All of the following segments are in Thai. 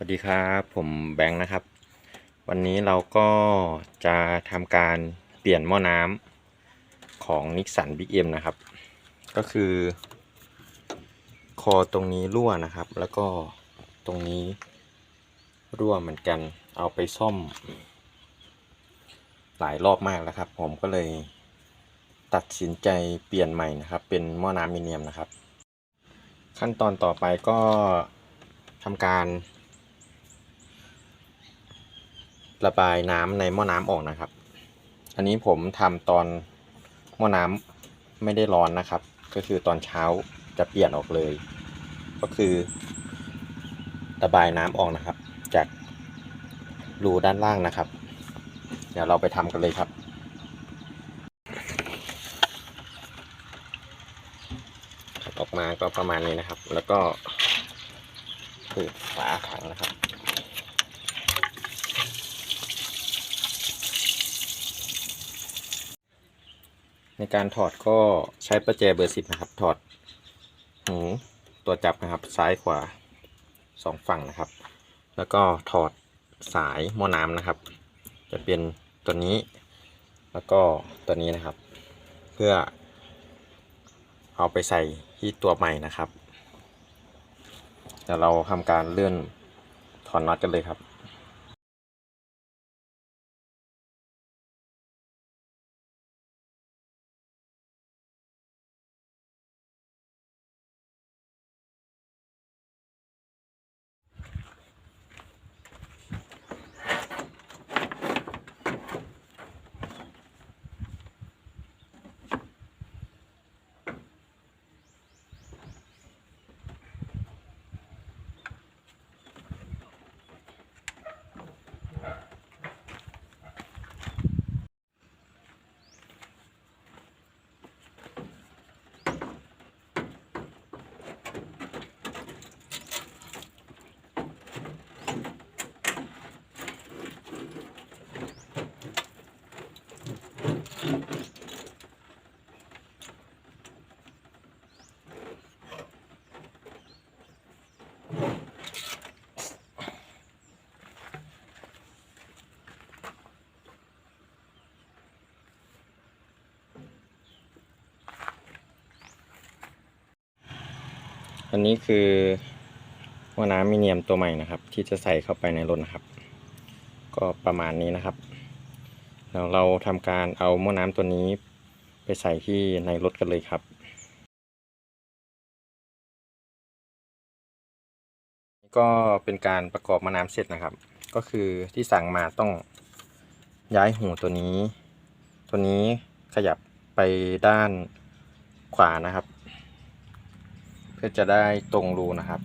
สวัสดีครับผมแบงค์นะครับ วันนี้เราก็จะทำการเปลี่ยนหม้อน้ำของนิสสัน Big M นะครับ ก็คือ คอตรงนี้รั่วนะครับ แล้วก็ตรงนี้รั่วเหมือนกันเอาไปซ่อม หลายรอบมากแล้วครับ ผมก็เลยตัดสินใจเปลี่ยนใหม่นะครับ เป็นหม้อน้ำมิเนียมนะครับ ขั้นตอนต่อไปก็ทำการ ระบายน้ำในหม้อน้ำออกนะครับ อันนี้ผมทำตอนหม้อน้ำไม่ได้ร้อนนะครับ ก็คือตอนเช้าจะเปลี่ยนออกเลย ก็คือระบายน้ำออกนะครับ จากรูด้านล่างนะครับ เดี๋ยวเราไปทำกันเลยครับออกมาก็ประมาณนี้นะครับ แล้วก็เปิดฝาถังนะครับ ในการถอดก็ใช้ประแจเบอร์สิบนะครับ ถอดหูตัวจับนะครับ ซ้ายขวาสองฝั่งนะครับ แล้วก็ถอดสายหม้อน้ำนะครับ จะเป็นตัวนี้ แล้วก็ตัวนี้นะครับ เพื่อ เอาไปใส่ที่ตัวใหม่นะครับเดี๋ยวเราทำการเลื่อนถอนน็อตกันเลยครับ อันนี้คือหม้อน้ำมิเนียมตัวใหม่นะครับ ที่จะใส่เข้าไปในรถนะครับ ก็ประมาณนี้นะครับแล้วเราทำการเอาหม้อน้ำตัวนี้ไปใส่ที่ในรถกันเลยครับ ก็เป็นการประกอบหม้อน้ำเสร็จนะครับ ก็คือที่สั่งมาต้องย้ายหูตัวนี้ ตัวนี้ขยับไปด้านขวานะครับ พื่อจะได้ตรงรูนะครับ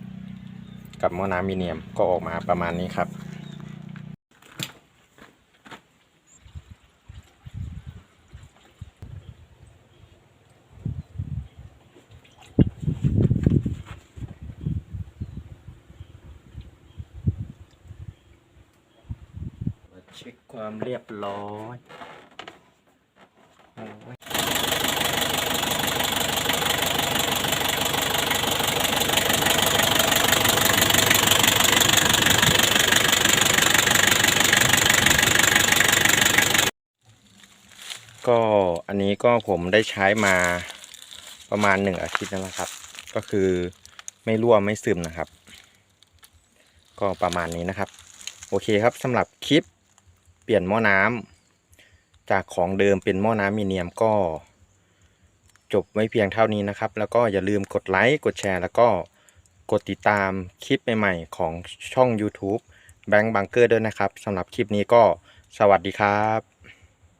กับหม้อน้ำมิเนียมก็ออกมาประมาณนี้ครับ เช็คความเรียบร้อยโอ้ย ก็อันนี้ก็ผมได้ใช้มาประมาณหนึ่งอาทิตย์แล้วนะครับ ก็คือไม่รั่วไม่ซึมนะครับ ก็ประมาณนี้นะครับ โอเคครับสำหรับคลิปเปลี่ยนหม้อน้ำจากของเดิมเป็นหม้อน้ำมิเนียมก็ จบไว้เพียงเท่านี้นะครับ แล้วก็อย่าลืมกดไลค์กดแชร์ แล้วก็กดติดตามคลิปใหม่ๆของช่อง YouTube Bank Bunker ด้วยนะครับสำหรับคลิปนี้ก็สวัสดีครับ